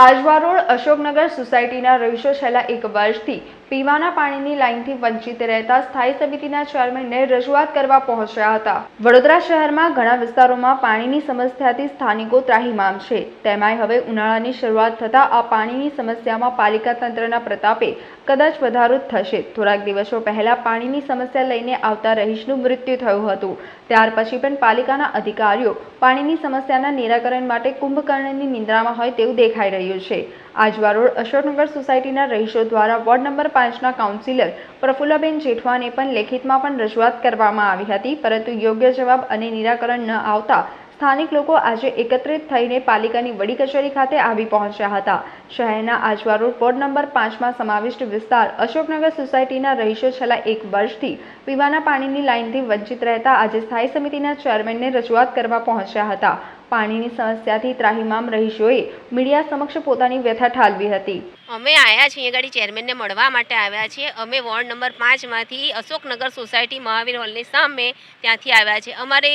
Ajwa road Ashok Nagar સોસાયટીના રહીશો છેલ્લા એક વર્ષથી પીવાના પાણીની લાઇનથી વંચિત રહેતા સ્થાયી સમિતિના ચેરમેનને રજૂઆત કરવા પહોંચ્યા હતા. વડોદરા શહેરમાં ઘણા વિસ્તારોમાં પાણીની સમસ્યાથી સ્થાનિકો ત્રાહિમામ છે. તેમાંય હવે ઉનાળાની શરૂઆત થતાં આ પાણીની સમસ્યામાં પાલિકા તંત્રના પ્રતાપે કદાચ વધારો થશે. થોડાક દિવસો પહેલા પાણીની સમસ્યા લઈને આવતા રહીશનું મૃત્યુ થયું હતું. ત્યાર પછી પણ પાલિકાના અધિકારીઓ પાણીની સમસ્યાના નિરાકરણ માટે કુંભકર્ણની નિંદ્રામાં હોય તેવું દેખાઈ રહ્યું છે. આજવા રોડ અશોકનગર સોસાયટીના રહીશો દ્વારા વોર્ડ નંબર પાંચના કાઉન્સિલર પ્રફુલ્લાબેન જેઠવાને પણ લેખિતમાં પણ રજૂઆત કરવામાં આવી હતી, પરંતુ યોગ્ય જવાબ અને નિરાકરણ ન આવતા સ્થાનિક લોકો આજે એકત્રિત થઈને પાલિકાની વડી કચેરી ખાતે આવી પહોંચ્યા હતા. શહેરના આજવા રોડ વોર્ડ નંબર પાંચમાં સમાવિષ્ટ વિસ્તાર અશોકનગર સોસાયટીના રહીશો છેલ્લા એક વર્ષથી પીવાના પાણીની લાઇનથી વંચિત રહેતા આજે સ્થાયી સમિતિના ચેરમેનને રજૂઆત કરવા પહોંચ્યા હતા. પાણીની સમસ્યાથી ત્રાહિમામ રહીશોએ મીડિયા સમક્ષ પોતાની વ્યથા ઠાલવી હતી. અમે આવ્યા છીએ ગાડી ચેરમેનને મળવા માટે આવ્યા છીએ. અમે વોર્ડ નંબર પાંચમાંથી અશોકનગર સોસાયટી મહાવીર હોલની સામે ત્યાંથી આવ્યા છે અમારે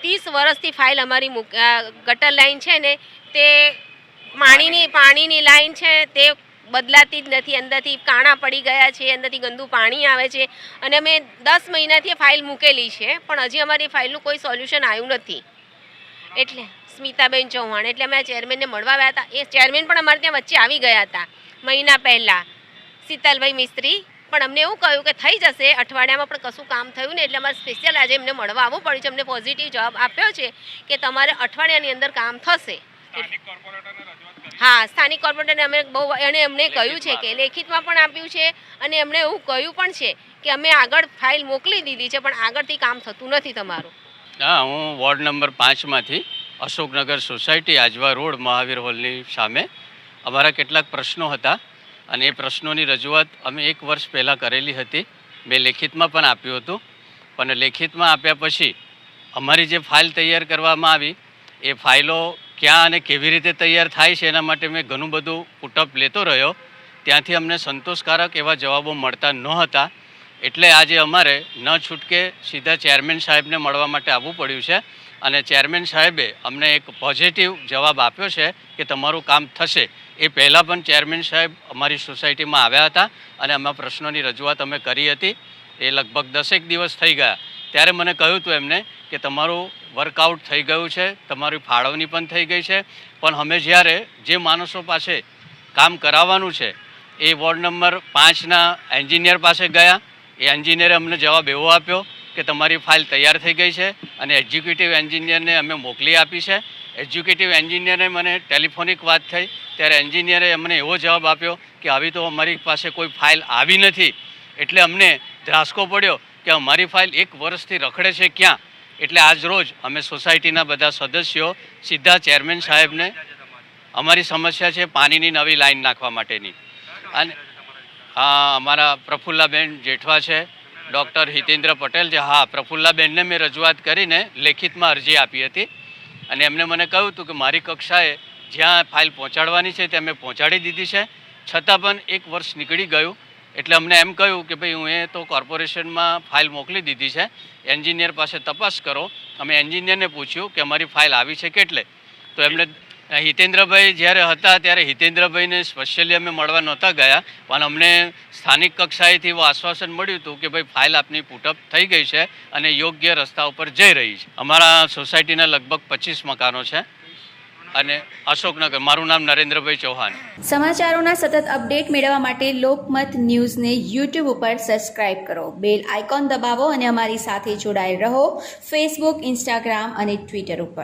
ત્રીસ વર્ષથી ફાઇલ અમારી ગટર લાઇન છે ને, તે પાણીની પાણીની લાઇન છે, તે બદલાતી જ નથી. અંદરથી કાણા પડી ગયા છે, અંદરથી ગંદુ પાણી આવે છે અને અમે દસ મહિનાથી ફાઇલ મૂકેલી છે, પણ હજી અમારી ફાઇલનું કોઈ સોલ્યુશન આવ્યું નથી. એટલે સ્મિતાબેન ચૌહાણ. એટલે અમે ચેરમેનને મળવા આવ્યા હતા. એ ચેરમેન પણ અમારે ત્યાં વચ્ચે આવી ગયા હતા. મહિના પહેલાં. શીતલભાઈ મિસ્ત્રી. પણ અમને એવું કહ્યું કે થઈ જશે. અઠવાડિયામાં પણ કશું કામ થયું ને એટલે અમારે સ્પેશિયલ આજે એમને મળવા આવવું પડ્યું છે. અમને પોઝિટિવ જવાબ આપ્યો છે કે તમારે અઠવાડિયાની અંદર કામ થશે. હા સ્થાનિક કોર્પોરેટરને અમે બહુ એણે અમને કહ્યું છે કે લેખિતમાં પણ આપ્યું છે અને એમણે એવું કહ્યું પણ છે કે અમે આગળ ફાઇલ મોકલી દીધી છે પણ આગળથી કામ થતું નથી તમારું. હા, હું વોર્ડ નંબર પાંચમાંથી અશોકનગર સોસાયટી આજવા રોડ મહાવીર હોલની સામે. અમારા કેટલાક પ્રશ્નો હતા અને એ પ્રશ્નોની રજૂઆત અમે એક વર્ષ પહેલાં કરેલી હતી. મેં લેખિતમાં પણ આપ્યું હતું. પણ લેખિતમાં આપ્યા પછી અમારી જે ફાઇલ તૈયાર કરવામાં આવી, એ ફાઇલો ક્યાં અને કેવી રીતે તૈયાર થાય છે એના માટે મેં ઘણું બધું પુટઅપ લેતો રહ્યો. ત્યાંથી અમને સંતોષકારક એવા જવાબો મળતા નહોતા એટલે આજે અમારે ન છૂટકે સીધા ચેરમેન સાહેબને મળવા માટે આવવું પડ્યું છે. અને ચેરમેન સાહેબે અમને એક પોઝિટિવ જવાબ આપ્યો છે કે તમારું કામ થશે. એ પહેલાં પણ ચેરમેન સાહેબ અમારી સોસાયટીમાં આવ્યા હતા અને અમે પ્રશ્નોની રજૂઆત અમે કરી હતી. એ લગભગ દસેક દિવસ થઈ ગયા. ત્યારે મને કહ્યું હતું એમને કે તમારું વર્કઆઉટ થઈ ગયું છે, તમારી ફાળવણી પણ થઈ ગઈ છે. પણ અમે જ્યારે જે માણસો પાસે કામ કરાવવાનું છે, એ વોર્ડ નંબર પાંચના એન્જિનિયર પાસે ગયા. એ એન્જિનિયરે અમને જવાબ એવો આપ્યો કે તમારી ફાઇલ તૈયાર થઈ ગઈ છે અને એક્ઝિક્યુટિવ એન્જિનિયરને અમે મોકલી આપી છે. એક્ઝિક્યુટિવ એન્જિનિયરે મને ટેલિફોનિક વાત થઈ, ત્યારે એન્જિનિયરે અમને એવો જવાબ આપ્યો કે આવી તો અમારી પાસે કોઈ ફાઇલ આવી નથી. એટલે અમને ધ્રાસકો પડ્યો કે અમારી ફાઇલ એક વર્ષથી રખડે છે ક્યાં? એટલે આજ રોજ અમે સોસાયટીના બધા સદસ્યો, સીધા ચેરમેન સાહેબને, અમારી સમસ્યા છે પાણીની નવી લાઈન નાખવા માટેની. અને હા અમારા પ્રફુલ્લાબેન જેઠવા છે, ડૉક્ટર હિતેન્દ્ર પટેલ છે. હા, પ્રફુલ્લાબેનને મેં રજૂઆત કરીને લેખિતમાં અરજી આપી હતી. અને એમને મને કહ્યું હતું કે મારી કક્ષાએ જ્યાં ફાઇલ પહોંચાડવાની છે ત્યાં મેં પહોંચાડી દીધી છે. છતાં પણ એક વર્ષ નીકળી ગયું. એટલે અમને એમ કહ્યું કે ભાઈ, હું એ તો કોર્પોરેશનમાં ફાઇલ મોકલી દીધી છે. એન્જિનિયર પાસે તપાસ કરો. અમે એન્જિનિયરને પૂછ્યું કે અમારી ફાઇલ આવી છે કેટલે? તો એમણે હિતેન્દ્રભાઈ જ્યારે હતા ત્યારે હિતેન્દ્રભાઈને સ્પેશિયલી અમે મળવા નહોતા ગયા, પણ અમને સ્થાનિક કક્ષાએથી એવું આશ્વાસન મળ્યું હતું કે ભાઈ ફાઇલ આપની પુટઅપ થઈ ગઈ છે અને યોગ્ય રસ્તા ઉપર જઈ રહી છે. અમારા સોસાયટીના લગભગ પચીસ મકાનો છે અને અશોકનગર. મારું નામ નરેન્દ્રભાઈ ચૌહાણ. સમાચારોના સતત અપડેટ મેળવવા માટે લોકમત ન્યૂઝને યુટ્યુબ ઉપર સબસ્ક્રાઇબ કરો. બેલ આઇકોન દબાવો અને અમારી સાથે જોડાયેલ રહો ફેસબુક, ઇન્સ્ટાગ્રામ અને ટ્વિટર ઉપર.